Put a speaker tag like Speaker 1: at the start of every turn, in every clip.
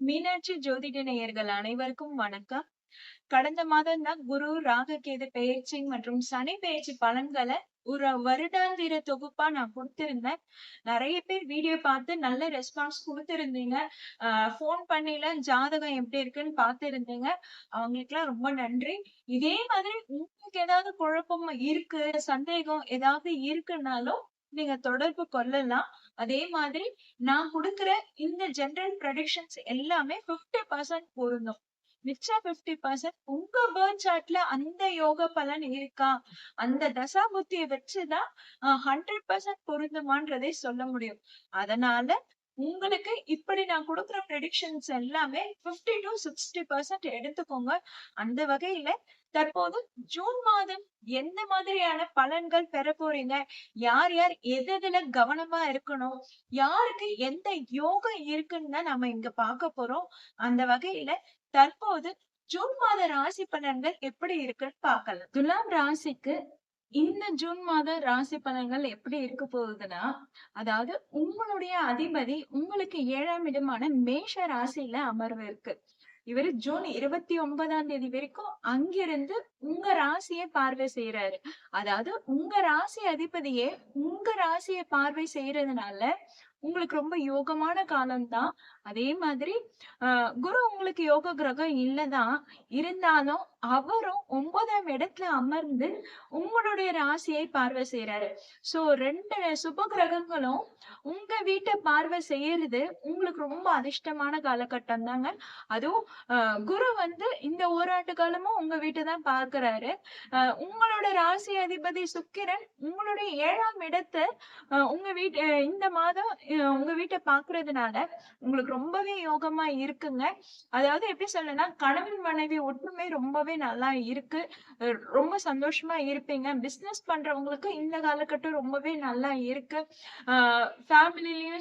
Speaker 1: மீனாட்சி ஜோதிட நேயர்கள் அனைவருக்கும் வணக்கம். கடந்த மாதம் தான் குரு ராககேது பெயர்ச்சி மற்றும் சனி பெயர்ச்சி பலன்களை ஒரு வருடாந்திர தொகுப்பா நான் கொடுத்திருந்தேன். நிறைய பேர் வீடியோ பார்த்து நல்ல ரெஸ்பான்ஸ் கொடுத்திருந்தீங்க. ஆஹ் ஃபோன் பண்ணில ஜாதகம் எப்படி இருக்குன்னு பார்த்திருந்தீங்க. அவங்களுக்குலாம் ரொம்ப நன்றி. இதே மாதிரி உங்களுக்கு ஏதாவது குழப்பம் இருக்கு சந்தேகம் ஏதாவது இருக்குன்னாலும் நீங்க தொடர்பு கொள்ளலாம். அதே மாதிரி நான் கொடுக்குற இந்த ஜெனரல் ப்ரடிக்ஷன்ஸ் எல்லாமே 50% பர்சன்ட் பொருந்தும். மிச்ச பிப்டி பர்சன்ட் உங்க பேர் சார்ட்ல அந்த யோக பலன் இருக்கா? அந்த தசா புத்தியை வச்சுதான் ஹண்ட்ரட் பர்சன்ட் பொருந்துமான்றதை சொல்ல முடியும். அதனால உங்களுக்கு இப்படி நான் கொடுக்குற ப்ரெடிக்ஷன்ஸ் எல்லாமே 50 டு சிக்ஸ்டி பர்சன்ட் எடுத்துக்கோங்க. அந்த வகையில தற்போது ஜூன் மாதம் எந்த மாதிரியான பலன்கள் பெற போறீங்க? யார் யார் எது எதுல கவனமா இருக்கணும்? யாருக்கு எந்த யோகம் இருக்குன்னு தான் நம்ம இங்க பார்க்க போறோம். அந்த வகையில தற்போது ஜூன் மாத ராசி பலன்கள் எப்படி இருக்குன்னு பார்க்கலாம். துலாம் ராசிக்கு இந்த ஜூன் மாத ராசி பலன்கள் எப்படி இருக்க போகுதுன்னா அதாவது உங்களுடைய அதிபதி உங்களுக்கு ஏழாம் இடமான மேஷ ராசியில அமர்வு இருக்கு. இவரு ஜூன் இருபத்தி ஒன்பதாம் தேதி வரைக்கும் அங்கிருந்து உங்க ராசியை பார்வை செய்யறாரு அதாவது உங்க ராசி அதிபதியே உங்க ராசியை பார்வை செய்யறதுனால உங்களுக்கு ரொம்ப யோகமான காலம்தான் அதே மாதிரி ஆஹ் குரு உங்களுக்கு யோக கிரகம் இல்லதான். இருந்தாலும் அவரும் ஒன்பதாம் இடத்துல அமர்ந்து உங்களுடைய ராசியை பார்வை செய்யறாரு சோ ரெண்டு சுப கிரகங்களும் உங்க வீட்டை பார்வை செய்யறது உங்களுக்கு ரொம்ப அதிர்ஷ்டமான காலகட்டம் தாங்க. அதுவும் குரு வந்து இந்த ஓராண்டு காலமும் உங்க வீட்டை தான் பார்க்கிறாரு. ஆஹ் உங்களோட ராசி அதிபதி சுக்கிரன் உங்களுடைய ஏழாம் இடத்தை உங்க வீட்டு இந்த மாதம் உங்க வீட்டை பாக்குறதுனால உங்களுக்கு ரொம்பவே யோகமா இருக்குங்க. அதாவது எப்படி சொல்லனா கணவன் மனைவி ஒற்றுமை ரொம்பவே நல்லா இருக்கு. ரொம்ப சந்தோஷமா இருப்பீங்க. பிசினஸ் பண்றவங்களுக்கு இந்த காலகட்டம் ரொம்பவே நல்லா இருக்கு. ஆஹ்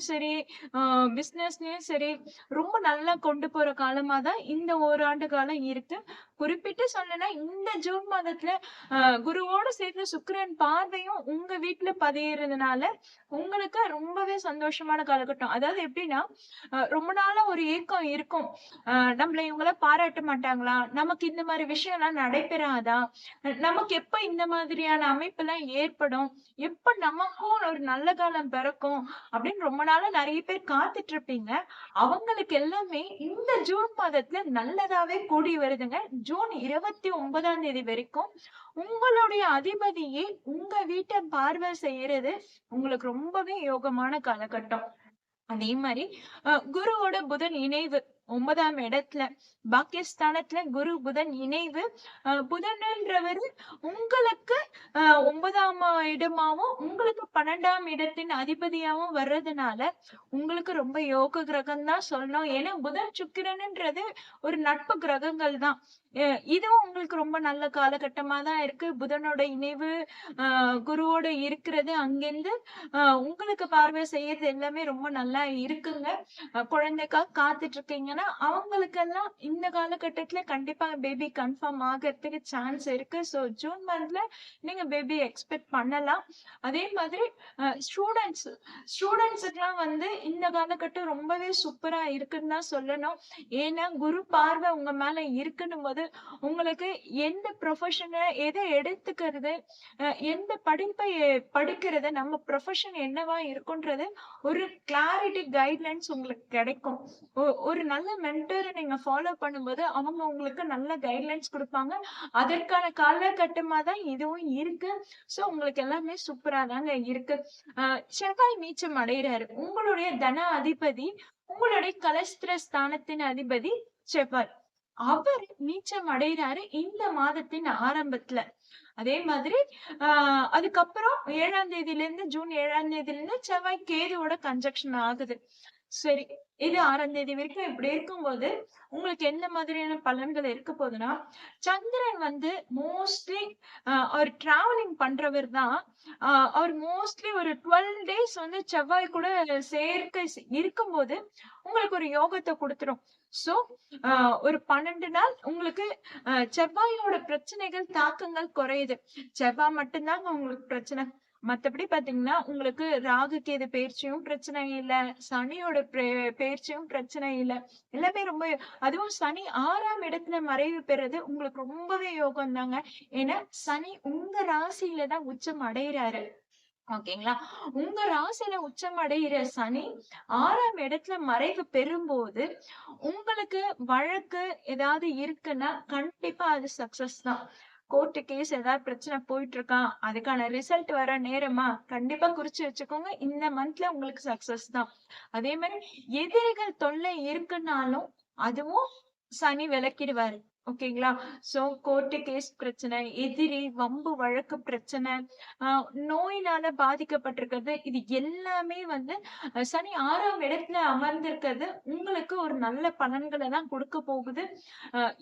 Speaker 1: சரி பிசினஸ்லயும் சரி ரொம்ப நல்லா கொண்டு போற காலமா தான் இந்த ஓராண்டு காலம் இருக்கு. குறிப்பிட்டு சொல்லனா இந்த ஜூன் மாதத்துல ஆஹ் குருவோட சேர்த்து சுக்கிரன் பார்வையும் உங்க வீட்டுல பதியறதுனால உங்களுக்கு ரொம்பவே சந்தோஷமான காலகட்டம். அதாவது எப்படின்னா ரொம்ப நாளா ஒரு ஏக்கம் இருக்கும். ஆஹ் நம்மள இவங்கள பாராட்ட மாட்டாங்களா? நமக்கு இந்த மாதிரி விஷயம் விஷயம் எல்லாம் நடைபெறாதா? நமக்கு எப்ப இந்த மாதிரியான அமைப்பு எல்லாம் ஏற்படும்? எப்ப நமக்கும் ஒரு நல்ல காலம் பிறக்கும்? அப்படின்னு ரொம்ப நாளா நிறைய பேர் காத்துட்டு இருப்பீங்க அவங்களுக்கு எல்லாமே இந்த ஜூன் மாதத்துல நல்லதாவே கூடி வருதுங்க. ஜூன் இருபத்தி ஒன்பதாம் தேதி வரைக்கும் உங்களுடைய அதிபதியை உங்க வீட்டை பார்வை செய்யறது உங்களுக்கு ரொம்பவே யோகமான காலகட்டம். அதே மாதிரி குருவோட புதன் இணைவு. ஒன்பதாம் இடத்துல. பாக்கியஸ்தானத்துல குரு புதன் இணைவு. புதன்ன்றவர் உங்களுக்கு அஹ் ஒன்பதாம் இடமாவும் உங்களுக்கு பன்னெண்டாம் இடத்தின் அதிபதியாவும் வர்றதுனால உங்களுக்கு ரொம்ப யோக கிரகம் தான் சொல்லணும். ஏன்னா புதன் சுக்கிரன்ன்றது ஒரு நட்பு கிரகங்கள் தான் இதுவும் உங்களுக்கு ரொம்ப நல்ல காலகட்டமா தான் இருக்கு. புதனோட இணைவு ஆஹ் குருவோட இருக்கிறது அங்கிருந்து உங்களுக்கு பார்வை செய்யறது எல்லாமே ரொம்ப நல்லா இருக்குங்க. குழந்தைக்காக காத்துட்டு இருக்கீங்கன்னா அவங்களுக்கெல்லாம் இந்த காலகட்டத்துல கண்டிப்பா பேபி கன்ஃபார்ம் ஆகிறதுக்கு சான்ஸ் இருக்கு. ஸோ ஜூன் மந்த்ல நீங்க பேபி எக்ஸ்பெக்ட் பண்ணலாம். அதே மாதிரி ஸ்டூடெண்ட்ஸ் ஸ்டூடெண்ட்ஸுக்குலாம் வந்து இந்த காலகட்டம் ரொம்பவே சூப்பரா இருக்குன்னு தான் சொல்லணும். ஏன்னா குரு பார்வை உங்க மேல இருக்குன்னு போது உங்களுக்கு எந்த ப்ரொஃபஷனை எதை எடுத்துக்கிறது எந்த படிப்பை படிக்கிறது நம்ம ப்ரொஃபஷன் என்னவா இருக்குன்றது ஒரு கிளாரிட்டி கைட்லைன்ஸ் உங்களுக்கு கிடைக்கும். ஒ- ஒரு நல்ல மென்டரை நீங்க ஃபாலோ பண்ணும்போது அவங்க உங்களுக்கு நல்ல கைட்லைன்ஸ் கொடுப்பாங்க. அதற்கான காலகட்டமா தான் இதுவும் இருக்கு. சோ உங்களுக்கு எல்லாமே சூப்பரா தாங்க இருக்கு. ஆஹ் செவ்வாய் நீச்சம் அடைகிறாரு. உங்களுடைய தன அதிபதி உங்களுடைய கலஸ்திர ஸ்தானத்தின் அதிபதி செவ்வாய். அவர் நீச்சம் அடைகிறாரு இந்த மாதத்தின் ஆரம்பத்துல. அதே மாதிரி ஆஹ் அதுக்கப்புறம் ஏழாம் தேதியில இருந்து ஜூன் ஏழாம் தேதியில இருந்து செவ்வாய் கேதுவோட கன்ஜக்ஷன் ஆகுது. சரி இது ஆறாம் தேதி வரைக்கும் இப்படி இருக்கும்போது உங்களுக்கு எந்த மாதிரியான பலன்கள் இருக்க போகுதுன்னா சந்திரன் வந்து மோஸ்ட்லி அவர் டிராவலிங் பண்றவர் தான். ஆஹ் அவர் மோஸ்ட்லி ஒரு டுவெல் டேஸ் வந்து செவ்வாய் கூட சேர்க்கை இருக்கும்போது உங்களுக்கு ஒரு யோகத்தை கொடுத்துரும். சோ ஒரு பன்னெண்டு நாள் உங்களுக்கு ஆஹ் செவ்வாயோட பிரச்சனைகள் தாக்கங்கள் குறையுது. செவ்வாய் மட்டும்தாங்க உங்களுக்கு பிரச்சனை. மத்தபடி பாத்தீங்கன்னா, உங்களுக்கு ராகு, கேது பயிற்சியும் பிரச்சனை இல்ல. சனியோட பயிற்சியும் பிரச்சனை இல்ல. எல்லாமே ரொம்ப அதுவும் சனி ஆறாம் இடத்துல மறைவு பெறது உங்களுக்கு ரொம்பவே யோகம் தாங்க. ஏன்னா, சனி உங்க ராசியில தான் உச்சம் அடையிறாரு ஓகேங்களா? உங்க ராசியில உச்சம் அடையிற சனி ஆறாம் இடத்துல மறைவு பெறும்போது, உங்களுக்கு வழக்கு ஏதாவது இருக்குன்னா, கண்டிப்பா அது சக்சஸ் தான். கோர்ட்டு கேஸ் ஏதாவது பிரச்சனை போயிட்டு இருக்கா? அதுக்கான ரிசல்ட் வர நேரமா? கண்டிப்பா குறிச்சு வச்சுக்கோங்க. இந்த மந்த்ல உங்களுக்கு சக்சஸ் தான். அதே மாதிரி எதிரிகள் தொல்லை இருக்குன்னாலும், அதுவும் சனி விளக்கிடுவாரு ஓகேங்களா? சோ கோர்ட்டு கேஸ் பிரச்சனை, எதிரி, வம்பு வழக்கு பிரச்சனை, நோயினால பாதிக்கப்பட்டிருக்கிறது, இது எல்லாமே வந்து சனி ஆறாம் இடத்துல அமர்ந்திருக்கிறது உங்களுக்கு ஒரு நல்ல பலன்களை தான் கொடுக்க போகுது.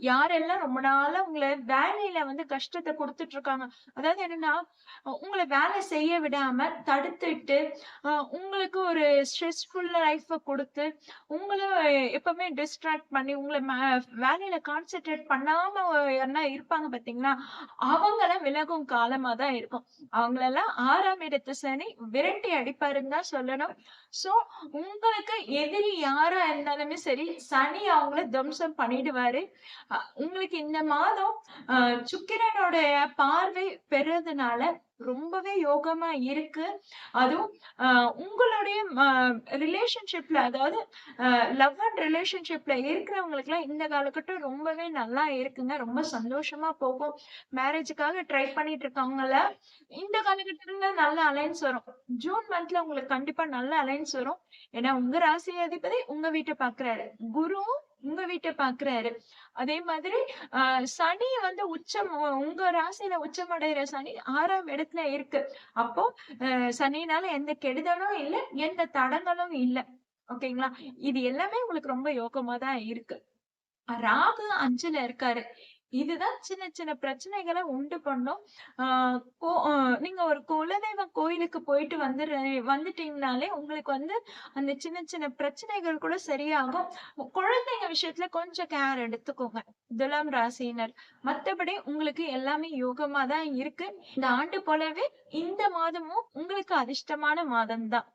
Speaker 1: யாரெல்லாம் ரொம்ப நாளா உங்களை வேலையில வந்து கஷ்டத்தை கொடுத்துட்டு இருக்காங்க. அதாவது என்னன்னா, உங்களை வேலை செய்ய விடாம தடுத்துட்டு, உங்களுக்கு ஒரு ஸ்ட்ரெஸ்ஃபுல் லைஃப்ப குடுத்து, உங்களை எப்பவுமே டிஸ்ட்ராக்ட் பண்ணி, உங்களை மே வேலையில கான்சென்ட்ரேட் பண்ணாம யாருன்னா இருப்பாங்க பாத்தீங்களா? அவங்களாம் விலகும் காலமா தான் இருக்கும். அவங்களெல்லாம் ஆறாம் இடத்து சனி விரட்டி அடிப்பாருன்னு தான் சொல்லணும். சோ, உங்களுக்கு எதிரி யாரா இருந்தாலுமே சரி, சனி அவங்கள தம்சம் பண்ணிடுவாரு. உங்களுக்கு இந்த மாதம் சுக்கிரனுடைய பார்வை பெறதுனால ரொம்பவே யோகமா இருக்கு. அதுவும் உங்களுடைய ரிலேஷன்ஷிப்ல அதாவது லவ் அண்ட் ரிலேஷன்ஷிப்ல இருக்கிறவங்களுக்கு எல்லாம் இந்த காலகட்டம் ரொம்பவே நல்லா இருக்குங்க. ரொம்ப சந்தோஷமா போகும். மேரேஜுக்காக ட்ரை பண்ணிட்டு இருக்கவங்கள, இந்த காலகட்டத்துல நல்ல அலைன்ஸ் வரும். ஜூன் மந்த்ல உங்களுக்கு கண்டிப்பா நல்ல அலைன்ஸ் வரும். ஏன்னா, உங்க ராசி அதிபதி உங்க வீட்டை பாக்குறாரு குருவும் உங்க வீட்டை பாக்குறாரு அதே மாதிரி ஆஹ் சனி வந்து உச்சம் உங்க ராசியில உச்சம் அடைகிற சனி ஆறாம் இடத்துல இருக்கு. அப்போ சனினால எந்த கெடுதலும் இல்ல, எந்த தடங்களும் இல்ல. ஓகேங்களா? இது எல்லாமே உங்களுக்கு ரொம்ப யோகமா தான் இருக்கு. ராகு அஞ்சுல இருக்காரு. இதுதான் சின்ன சின்ன பிரச்சனைகளை உண்டு பண்ணும். ஆஹ் கோ நீங்க ஒரு குலதெய்வ கோயிலுக்கு போயிட்டு வந்து வந்துட்டீங்கனாலே, உங்களுக்கு வந்து அந்த சின்ன சின்ன பிரச்சனைகள் கூட சரியாகும். குழந்தைங்க விஷயத்துல கொஞ்சம் கேர் எடுத்துக்கோங்க. துலாம் ராசினர் மத்தபடி உங்களுக்கு எல்லாமே யோகமா தான் இருக்கு. இந்த ஆண்டு போலவே இந்த மாதமும் உங்களுக்கு அதிர்ஷ்டமான மாதம் தான்.